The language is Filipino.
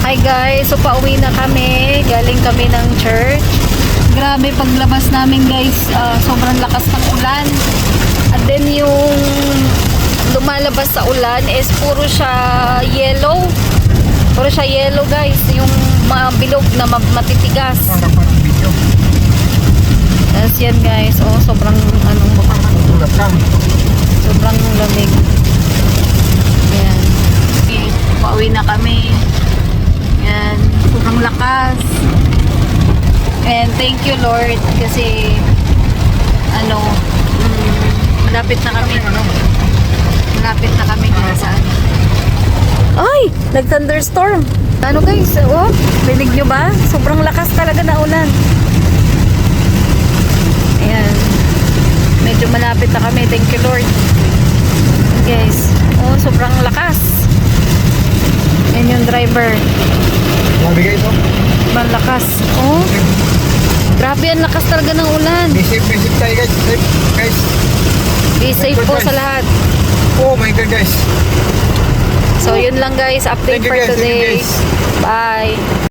Hi guys, so pauwi na kami. Galing kami ng church. Grabe paglabas namin guys, ah, sobrang lakas ng ulan. And then yung lumalabas sa ulan is puro siya yellow. Puro siya yellow guys, yung mga bilog na ma- matitigas. Tapos yan guys, oh sobrang anong sobrang lamig. Yan. Okay, pauwi na kami. Yan, sobrang lakas. And thank you Lord kasi ano, mm, malapit na kami. Malapit na kami dito sa ano. Ay! Nag-thunderstorm. Ano guys? Oh, rinig nyo ba? Sobrang lakas talaga na ulan. Ayan. Medyo malapit na kami. Thank you Lord. Guys, oh, sobrang lakas. Yan yung driver. Grabe guys, oh. Sobrang lakas. Oh, grabe ang lakas talaga ng ulan. Be safe, be safe tayo guys. Safe, guys. Be safe po sa lahat. Oh my God guys. So, yun lang guys. Update Thank you, for guys. Thank you, today. guys. Bye.